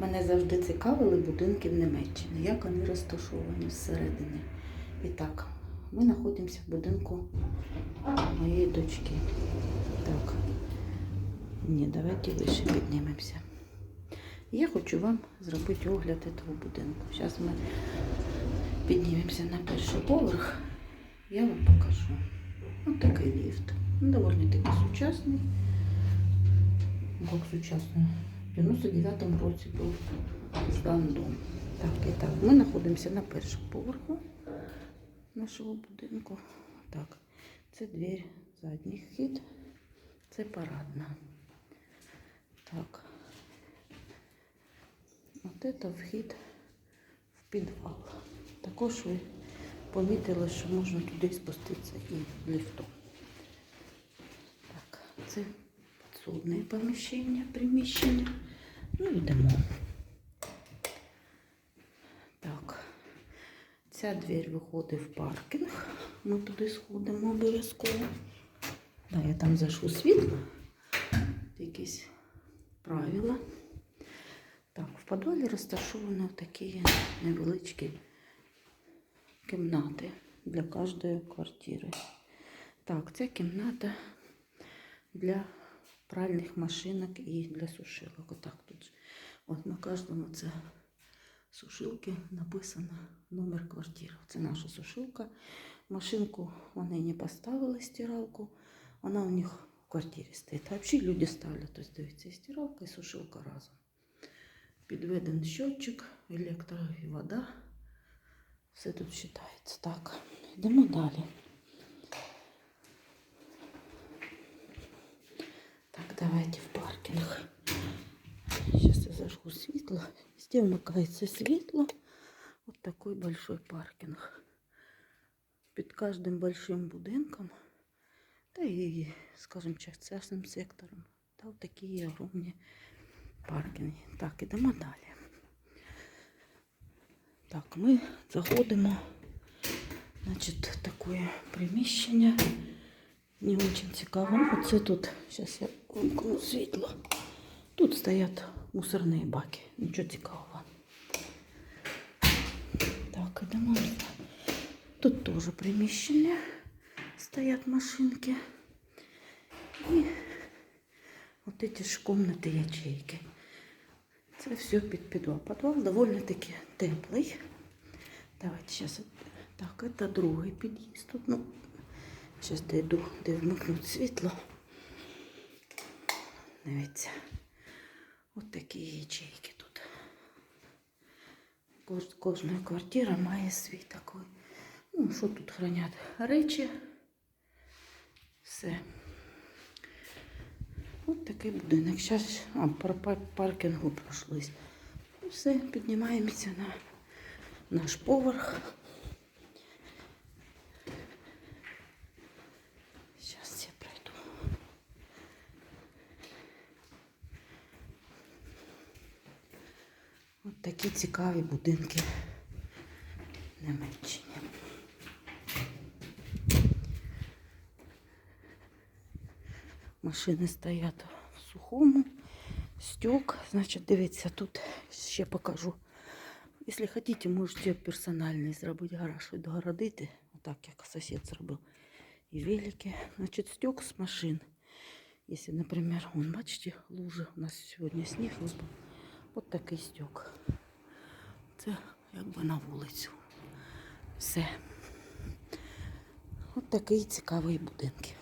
Мене завжди цікавили будинки в Німеччині, як вони розташовані зсередини. І так, ми знаходимося в будинку моєї дочки. Так. Ні, давайте вище піднімемося. Я хочу вам зробити огляд цього будинку. Зараз ми піднімемося на перший поверх. Я вам покажу. Ось такий ліфт. Доволі таки сучасний. Як сучасний? В 99-му році був здан дом. Так, і так, ми знаходимося на першому поверху нашого будинку. Так, це двір, задній вхід, це парадна. Так. От це вхід в підвал. Також ви помітили, що можна туди спуститися і ліфтом. Так, це підсобне поміщення, приміщення. Ну, йдемо. Так. Ця двір виходить в паркінг. Ми туди сходимо обов'язково. Да, я там зайшу світло. Якісь правила. Так, в підвалі розташовані такі невеличкі кімнати для кожної квартири. Так, це кімната для пральних машинок і для сушилок. Отак тут. От на кожному це сушилки написано номер квартири. Це наша сушилка. Машинку вони не поставили стиралку. Вона у них в квартирі стоїть. А взагалі люди ставлять. Ось дивіться, і стиралка, і сушилка разом. Підведений щотчик, електро і вода. Все тут вважається. Так, йдемо далі. Так, давайте в паркінг. Сейчас я зажгу світло. Везде вмикається світло. Вот такой большой паркинг. Під кожним большим будинком, та і, скажем, частним сектором. Та вот такі огромні паркінги. Так, ідемо далі. Так, ми заходимо, значить, в таке приміщення. Не очень цікаво. Ну, Оце тут, зараз я вимкну світло. Тут стоять мусорні баки. Нічого цікавого. Так, ідемо. далі. Тут теж приміщення. Стоять машинки. І от эти ж комнати ячейки. Це все під підвал. Підвал доволі таки теплий. Давайте зараз. Так, це другий під'їзд. Тут, ну, зараз дойду, де вмикнуть світло. Дивіться. От такі ячейки тут. Кожна квартира має свій такий. Ну, що тут хранять? Речі. Все. От такий будинок. Зараз а, пар- паркінгу пройшлись. Все, піднімаємося на наш поверх. Зараз я пройду. От такі цікаві будинки в Німеччині. Машини стоять в сухому. Стек, значить, дивіться, тут ще покажу. Якщо хочете, можете персональний зробити гараж, відгородити, отак, як сусід зробив. І велики. Значить, стек з машин. Если, например, вон, бачите, лужи, у нас сьогодні сніг випав. От такий стек. Це якби на вулицю. Все. От такий цікавий будинки.